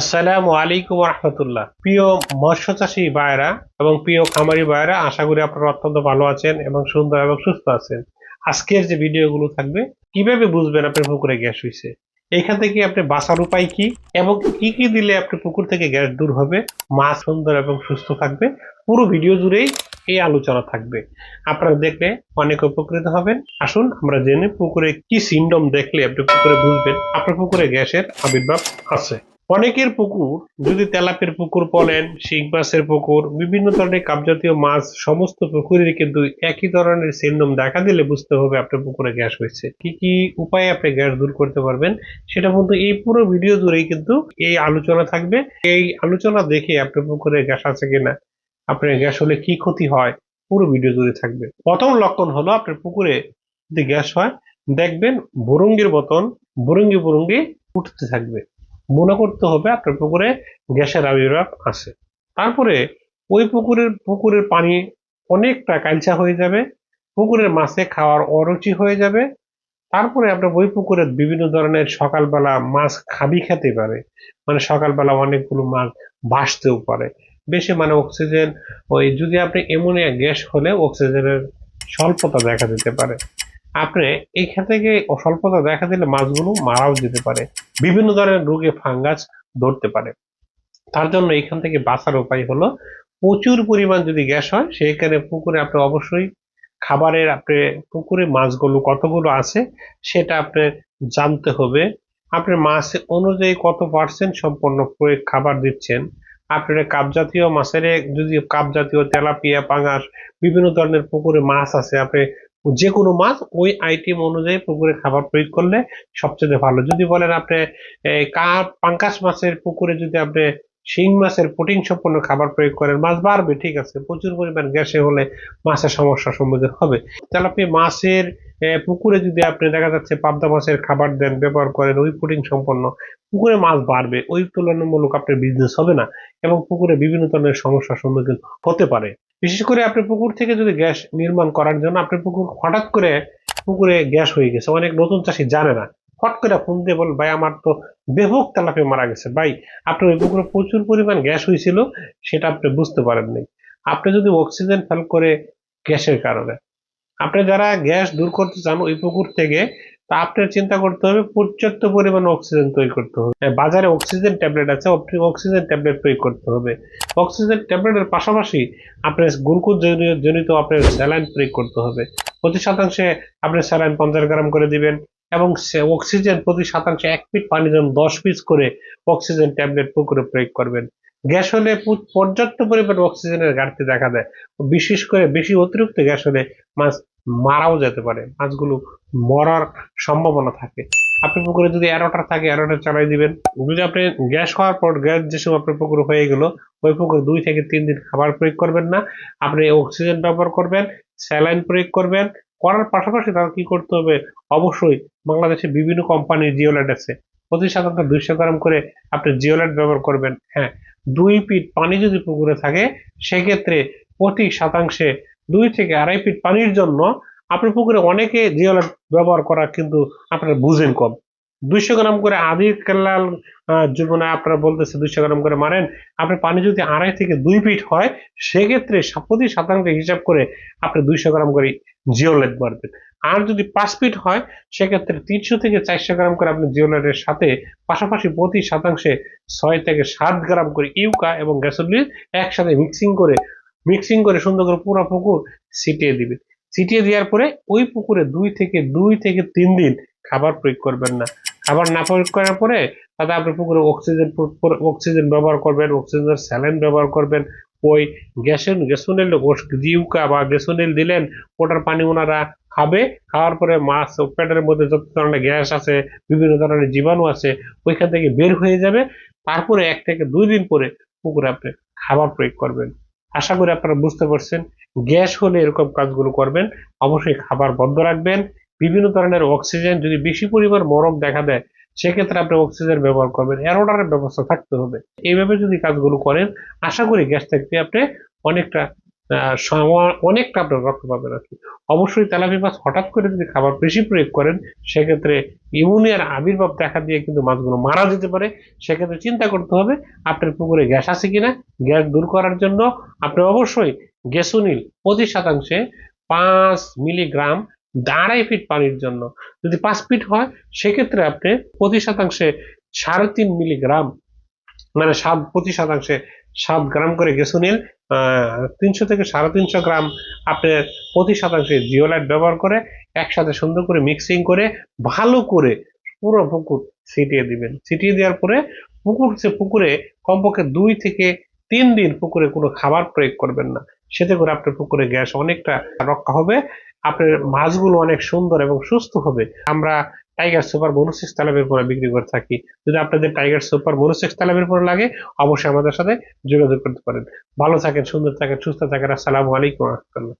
আসসালামু আলাইকুম রহমতুল্লাহ প্রিয় মৎস্য চাষী ভাইরা এবং প্রিয় খামারি ভাইরা আশা করি আপনারা অত্যন্ত ভালো আছেন এবং সুন্দর এবং সুস্থ আছেন। আজকের যে ভিডিওগুলো থাকবে, কীভাবে বুঝবেন আপনার পুকুরে গ্যাস হয়েছে এখান থেকে আপনি বাঁচার উপায় কি এবং কি কি দিলে আপনার পুকুর থেকে গ্যাস দূর হবে? মাছ সুন্দর এবং সুস্থ থাকবে। পুরো ভিডিও জুড়েই এই আলোচনা থাকবে। আপনারা দেখলে অনেক উপকৃত হবেন। আসুন, আমরা জেনে পুকুরে কি সিন্ডম দেখলে আপনি পুকুরে বুঝবেন। আপনার পুকুরে গ্যাসের আবির্ভাব আছে। অনেকের পুকুর, যদি তেলাপের পুকুর বলেন শিং মাছের পুকুর, বিভিন্ন ধরনের কাপজাতীয় মাছ, সমস্ত পুকুরের কিন্তু একই ধরনের সিন্ডম দেখা দিলে বুঝতে হবে আপনার পুকুরে গ্যাস হয়েছে। কি কি উপায়ে আপনি গ্যাস দূর করতে পারবেন, সেটা কিন্তু এই পুরো ভিডিও জুড়েই কিন্তু এই আলোচনা থাকবে। এই আলোচনা দেখে আপনার পুকুরে গ্যাস আছে কিনা, আপনার গ্যাস হলে কি ক্ষতি হয়, পুরো ভিডিও জুড়ে থাকবে। প্রথম লক্ষণ হলো আপনার পুকুরে যদি গ্যাস হয়, দেখবেন বুরুঙ্গির মতন বুরুঙ্গি বুরুঙ্গি উঠতে থাকবে। মনে করতে হবে আপনার পুকুরে গ্যাসের আবির্ভাব আছে। তারপরে ওই পুকুরের পুকুরের পানি অনেকটা কালচা হয়ে যাবে, পুকুরের মাছে খাওয়ার অরুচি হয়ে যাবে। তারপরে আপনার ওই পুকুরে বিভিন্ন ধরনের সকালবেলা মাছ খাবি খেতে পারে। মানে সকালবেলা অনেকগুলো মাছ ভাসতেও পারে। বেশি মানে অক্সিজেন ওই যদি আপনি এমোনিয়া গ্যাস হলে অক্সিজেনের স্বল্পতা দেখা দিতে পারে। আপনি এইখান থেকে স্বল্পতা দেখা দিলে মাছগুলো মারাও যেতে পারে। বিভিন্ন ধরনের রোগে ফাঙ্গাস ধরতে পারে। তার জন্য এখান থেকে বাঁচার উপায় হলো প্রচুর পরিমাণ যদি গ্যাস হয় সেইখানে পুকুরে আপনি অবশ্যই খাবারের আপনি পুকুরে মাছগুলো কতগুলো আছে সেটা আপনার জানতে হবে। আপনি মাছ অনুযায়ী কত পার্সেন্ট সম্পন্ন করে খাবার দিচ্ছেন? আপনার কাপ জাতীয় মাছের যদি কাপ জাতীয় তেলাপিয়া, পাঙাশ, বিভিন্ন ধরনের পুকুরে মাছ আছে, আপনি যে কোনো মাছ ওই আইটেম অনুযায়ী পুকুরে খাবার প্রয়োগ করলে সবচেয়ে ভালো। যদি বলেন আপনি পাঙ্কাশ মাছের পুকুরে যদি আপনি শিং মাছের প্রোটিন সম্পন্ন খাবার প্রয়োগ করেন, মাছ বাড়বে, ঠিক আছে। প্রচুর পরিমাণ গ্যাসে হলে মাছের সমস্যার সম্মুখীন হবে। তাহলে আপনি মাছের পুকুরে যদি আপনি দেখা যাচ্ছে পাবদা মাছের খাবার দেন, ব্যবহার করেন, ওই প্রোটিন সম্পন্ন, পুকুরে মাছ বাড়বে, ওই তুলনামূলক আপনার বিজনেস হবে না এবং পুকুরে বিভিন্ন ধরনের সমস্যার সম্মুখীন হতে পারে। বিশেষ করে আপনি পুকুর থেকে যদি গ্যাস নির্মাণ করার জন্য আপনি পুকুর হঠাৎ করে পুকুরে গ্যাস হয়ে গেছে, অনেক নতুন চাষি জানে না। হট করে ফোন দিয়ে বল ভাই, আমার তো বেভোগ তেলাপি মারা গেছে। ভাই, আপনার ওই পুকুরে প্রচুর পরিমাণ গ্যাস হয়েছিল, সেটা আপনি বুঝতে পারেন নাই আপনি যদি অক্সিজেন ফেল করে গ্যাসের কারণে, আপনি যারা গ্যাস দূর করতে চান ওই পুকুর থেকে তা আপনার চিন্তা করতে হবে, পর্যাপ্ত পরিমাণ অক্সিজেন তৈরি করতে হবে। বাজারে অক্সিজেন ট্যাবলেট আছে অক্সিজেন ট্যাবলেট প্রয়োগ করতে হবে। অক্সিজেন ট্যাবলেটের পাশাপাশি আপনার গ্লুকোজ জনিত- আপনার স্যালাইন প্রয়োগ করতে হবে। প্রতি শতাংশে আপনি স্যালাইন পঞ্চাশ গ্রাম করে দিবেন এবং সে অক্সিজেন প্রতি শতাংশে এক পিট পানি যেন দশ পিস করে অক্সিজেন ট্যাবলেট পুকুরে প্রয়োগ করবেন। গ্যাস হলে পর্যাপ্ত পরিমাণ অক্সিজেনের ঘাটতি দেখা দেয়। বিশেষ করে বেশি অতিরিক্ত গ্যাস হলে মাছ মারাও যেতে পারে, মাছগুলো মরার সম্ভাবনা থাকে। আপনি পুকুরে যদি এরোটার থাকে এরোটা চালাই দিবেন। যদি আপনি গ্যাস খাওয়ার পর গ্যাস যে সময় আপনার পুকুর হয়ে গেল, ওই পুকুর দুই থেকে তিন দিন খাবার প্রয়োগ করবেন না। আপনি অক্সিজেন ব্যবহার করবেন স্যালাইন প্রয়োগ করবেন। করার পাশাপাশি তারা কি করতে হবে? অবশ্যই বাংলাদেশে বিভিন্ন কোম্পানির জিওলাইট আছে। প্রতি সাধারণত দুইশো গ্রাম করে আপনি জিওলাইট ব্যবহার করবেন। হ্যাঁ দুই ফিট পানি যদি পুকুরে থাকে, সেক্ষেত্রে প্রতি শতাংশে দুই থেকে আড়াই ফিট পানির জন্য আপনার পুকুরে অনেকে জিওলাইট ব্যবহার করা কিন্তু আপনারা বুঝেন কম। দুইশো গ্রাম করে আদি কেলাল জীবনে আপনারা বলতেছে দুইশো গ্রাম করে মারেন। আপনার পানি যদি আড়াই থেকে দুই ফিট হয়, সেক্ষেত্রে প্রতি শতাংশ হিসাব করে আপনি দুইশো গ্রাম করে জিওলাইট মারবেন। আর যদি পাঁচ ফিট হয়, সেক্ষেত্রে তিনশো থেকে চারশো গ্রাম করে আপনি জিওলাইটের সাথে পাশাপাশি প্রতি শতাংশে ছয় থেকে সাত গ্রাম করে ইউকা এবং গ্যাসোলিন একসাথে মিক্সিং করে মিক্সিং করে সুন্দর করে পুরো পুকুর ছিটিয়ে দিবে। ছিটিয়ে দেওয়ার পরে ওই পুকুরে দুই থেকে দুই থেকে তিন দিন খাবার প্রয়োগ করবেন না। খাবার না প্রয়োগ করার পরে তাতে আপনি পুকুরে অক্সিজেন অক্সিজেন ব্যবহার করবেন অক্সিজেনের স্যালাইন ব্যবহার করবেন, ওই গ্যাসের, গ্যাসোনিল জিউকা বা গ্যাসোনিল দিলেন, ওটার পানি ওনারা খাবে, খাওয়ার পরে মাছ পেটের মধ্যে যত ধরনের গ্যাস আছে, বিভিন্ন ধরনের জীবাণু আছে, ওইখান থেকে বের হয়ে যাবে। তারপরে এক থেকে দুই দিন পরে পুকুরে আপনি খাবার প্রয়োগ করবেন। আশা করি আপনারা বুঝতে পারছেন। গ্যাস হলে এরকম কাজগুলো করবেন। অবশ্যই খাবার বন্ধ রাখবেন। বিভিন্ন ধরনের অক্সিজেন যদি বেশি পরিমাণ মরম দেখা দেয়, সেক্ষেত্রে আপনি অক্সিজেন ব্যবহার করবেন। এরোডারের ব্যবস্থা থাকতে হবে। এইভাবে যদি কাজগুলো করেন, আশা করি গ্যাস থেকে আপনি অনেকটা অনেকটা আপনার রক্ত পাবেন আর কি। অবশ্যই তেলাপিয়া মাছ হঠাৎ করে যদি খাবার বেশি প্রয়োগ করেন, সেক্ষেত্রে ইউনিয়ার আবির্ভাব দেখা দিয়ে কিন্তু মাছগুলো মারা যেতে পারে। সেক্ষেত্রে চিন্তা করতে হবে, আপনার পুকুরে গ্যাস আছে কিনা? গ্যাস দূর করার জন্য আপনি অবশ্যই গ্যাসোনিল প্রতি শতাংশে পাঁচ মিলিগ্রাম আড়াই ফিট পানির জন্য। যদি পাঁচ ফিট হয়, সেক্ষেত্রে আপনি প্রতি শতাংশে সাড়ে তিন মিলিগ্রাম মানে সাত প্রতি শতাংশে সাত গ্রাম করে গ্যাসোনিল তিনশো থেকে সাড়ে তিনশো গ্রাম আপনি প্রতি শতাংশে জিওলাইট ব্যবহার করে একসাথে সুন্দর করে মিক্সিং করে ভালো করে পুরো পুকুর ছিটিয়ে দিবেন। ছিটিয়ে দেওয়ার পরে পুকুর সে পুকুরে কমপক্ষে দুই থেকে তিন দিন পুকুরে কোনো খাবার প্রয়োগ করবেন না। সেতে করে আপনার পুকুরে গ্যাস অনেকটা রক্ষা হবে। আপনার মাছগুলো অনেক সুন্দর এবং সুস্থ হবে। আমরা টাইগার সুপার মনোসিক্স তালাবের পরে বিক্রি করে থাকি। যদি আপনাদের টাইগার সুপার মনোসিক্স তালাবের পরে লাগে, অবশ্যই আমাদের সাথে যোগাযোগ করতে পারেন। ভালো থাকেন, সুন্দর থাকেন, সুস্থ থাকেন। আসসালামু আলাইকুম রহমতুল্লাহ।